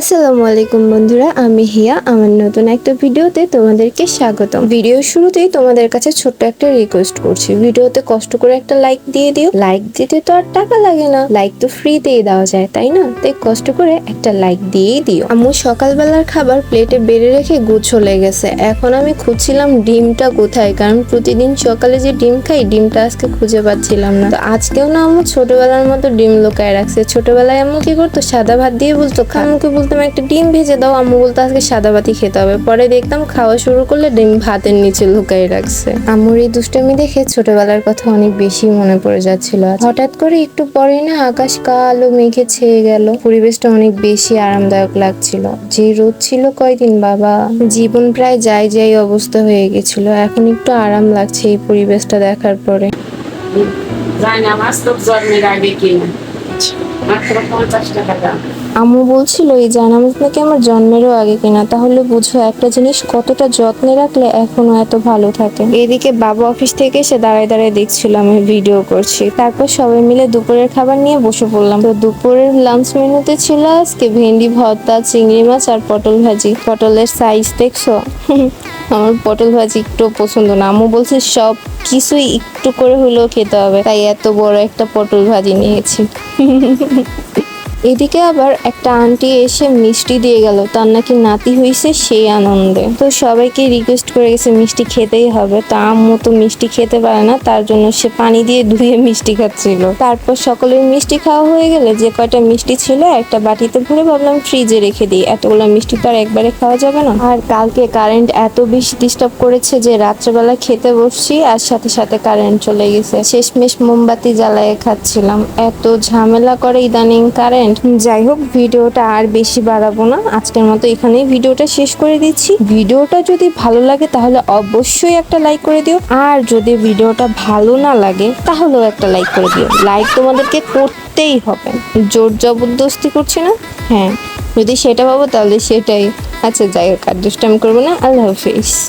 আসসালামু আলাইকুম বন্ধুরা, আমি হিয়া। আমার নতুন একটা ভিডিওতে তোমাদেরকে স্বাগত ভিডিওর শুরুতেই তোমাদের কাছে ছোট্ট একটা রিকোয়েস্ট করছি। ভিডিওতে কষ্ট করে একটা লাইক দিয়ে দিও। লাইক দিতে তো আর টাকা লাগে না। লাইক তো ফ্রিতেই দেওয়া যায়, তাই না? তাই কষ্ট করে একটা লাইক দিয়েই দিও। আম্মু সকালবেলার খাবার প্লেটে বেড়ে রেখে গুছলে গেছে। এখন আমি খুঁজছিলাম ডিমটা কোথায়, কারণ প্রতিদিন সকালে যে ডিম খাই, ডিমটা আজকে খুঁজে পাচ্ছিলাম না। তো আজকেও না আম্মু ছোটবেলার মতো ডিম লুকায় রাখছে। ছোটবেলায় আম্মু কি করতো? সাদা ভাত দিয়ে বলতো আম্মুকে বলতাম একটা ডিম ভেজে দাও আম্মু বলতো আজকে সাদা ভাতই খেতে হবে। পরে দেখতাম খাওয়া শুরু করলে ডিম ভাতের নিচে লুকায় রাখছে। আম্মুর এই দুষ্টামি দেখে ছোটবেলার কথা অনেক বেশি মনে পড়ে যাচ্ছিল। হঠাৎ করে একটু পরে না আকাশ কালো মেঘে ছেয়ে গেল। পরিবেশটা অনেক বেশি আরামদায়ক লাগছিল। যে রোদ ছিল কয়দিন বাবা? জীবন প্রায় যাই যাই অবস্থা হয়ে গেছিল। এখন একটু আরাম লাগছে এই পরিবেশটা দেখার পরে। জানা মাছ তো জন্মের আগে কিনা। টাকা দাম। আম্মু বলছিল এই জানামাজ নাকি আমার জন্মেরও আগে কিনা? তাহলে বুঝো একটা জিনিস কতটা যত্নে রাখলে এখনও এত ভালো থাকে? এদিকে বাবা অফিস থেকে এসে দাঁড়ায় দাঁড়ায় দেখছিল আমি ভিডিও করছি। তারপর সবাই মিলে দুপুরের খাবার নিয়ে বসে পড়লাম। তো দুপুরের লাঞ্চ মেনুতে ছিল আজকে ভেন্ডি ভর্তা চিংড়ি মাছ আর পটল ভাজি। পটলের সাইজ দেখছ? আমার পটল ভাজি একটু পছন্দ না। আম্মু বলছে সব কিছুই একটু করে হলেও খেতে হবে। তাই এত বড় একটা পটল ভাজি নিয়েছি। এদিকে আবার একটা আন্টি এসে মিষ্টি দিয়ে গেল। তার নাকি নাতি হইছে সেই আনন্দে। তো সবাইকে রিকোয়েস্ট করে গেছে মিষ্টি খেতেই হবে। তো আম্মু তো মিষ্টি খেতে পারে না, তার জন্য সে পানি দিয়ে ধুয়ে মিষ্টি খাচ্ছিল। তারপর সকলের মিষ্টি খাওয়া হয়ে গেলে যে কয়টা মিষ্টি ছিল, একটা বাটিতে ভরে ভাবলাম ফ্রিজে রেখে দিই। এতগুলো মিষ্টি তো আর একবারে খাওয়া যাবে না। আর কালকে কারেন্ট এত বেশি ডিস্টার্ব করেছে যে রাত্রেবেলা খেতে বসছি, আর সাথে সাথে কারেন্ট চলে গেছে। শেষমেশ মোমবাতি জ্বালায় খাচ্ছিলাম। এত ঝামেলা করে ইদানিং কারেন্ট যাই হোক, ভিডিওটা আর বেশি বাড়াবো না। আজকের মতো এখানেই ভিডিওটা শেষ করে দিচ্ছি। ভিডিওটা যদি ভালো লাগে, তাহলে অবশ্যই একটা লাইক করে দিও। আর যদি ভিডিওটা ভালো না লাগে, তাহলেও একটা লাইক করে দিও। লাইক তোমাদেরকে করতেই হবে। জোর জবরদস্তি করছি না? হ্যাঁ যদি সেটা পাবো তাহলে সেটাই। আচ্ছা যাই হোক আর দুষ্টামি করব না। আল্লাহ হাফিজ।